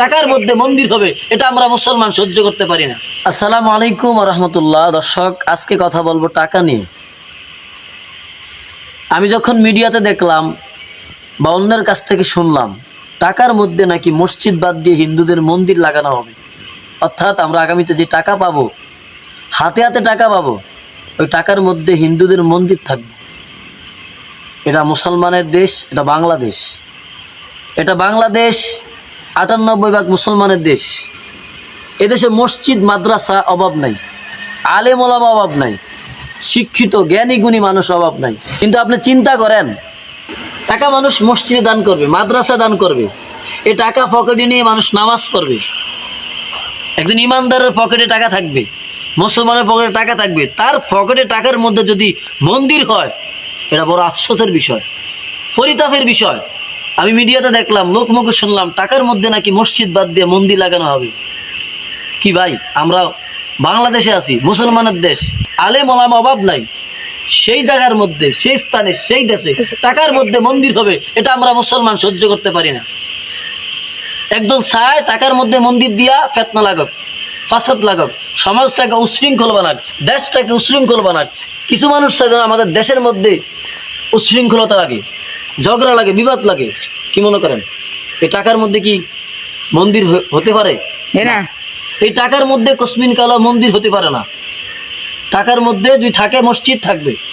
টাকার মধ্যে মন্দির হবে, এটা আমরা মুসলমান সহ্য করতে পারি না। আসসালামু আলাইকুম রহমতুল্লাহ। দর্শক, আজকে কথা বলব টাকা নিয়ে। আমি যখন মিডিয়াতে দেখলাম বা অন্যের কাছ থেকে শুনলাম, টাকার মধ্যে নাকি মসজিদ বাদ দিয়ে হিন্দুদের মন্দির লাগানো হবে, অর্থাৎ আমরা আগামীতে যে টাকা পাবো, হাতে হাতে টাকা পাবো, ওই টাকার মধ্যে হিন্দুদের মন্দির থাকবে। এটা মুসলমানের দেশ, এটা বাংলাদেশ। এটা বাংলাদেশ আটানব্বই ভাগ মুসলমানের দেশ। এদেশে মসজিদ, মাদ্রাসা অভাব নাই। আলেম ওলামা অভাব নাই। শিক্ষিত জ্ঞানী গুণী মানুষ অভাব নাই। কিন্তু আপনি চিন্তা করেন, টাকা মানুষ মসজিদে দান করবে, মাদ্রাসা দান করবে। এ টাকা পকেটে নিয়ে মানুষ নামাজ করবে একজন ইমানদারের পকেটে টাকা থাকবে, মুসলমানের পকেটে টাকা থাকবে। তার পকেটে টাকার মধ্যে যদি মন্দির হয়, এটা বড় আফসোসের বিষয় পরিতাপের বিষয়। আমি মিডিয়াতে দেখলাম লোক মুখে শুনলাম, টাকার মধ্যে নাকি মসজিদ বাদ দিয়ে মন্দির লাগানো হবে। কি ভাই, আমরা বাংলাদেশে আছি, মুসলমানের দেশ আলে মলাম অভাব নাই। সেই জায়গার মধ্যে, সেই স্থানে, সেই দেশে টাকার মধ্যে মন্দির হবে, এটা আমরা মুসলমান সহ্য করতে পারি না। একদল চায় টাকার মধ্যে মন্দির দিয়া ফেতনা লাগাক, ফাসাদ লাগাক, সমাজটাকে উশৃঙ্খল বানাক, দেশটাকে উশৃঙ্খল বানাক। কিছু মানুষ আমাদের দেশের মধ্যে উশৃঙ্খলতা লাগে, ঝগড়া লাগে, বিবাদ লাগে। কি মনে করেন? এই টাকার মধ্যে কি মন্দির হতে পারে? না। এই টাকার মধ্যে কসমিন কালা মন্দির হতে পারে না। টাকার মধ্যে যদি থাকে মসজিদ থাকবে।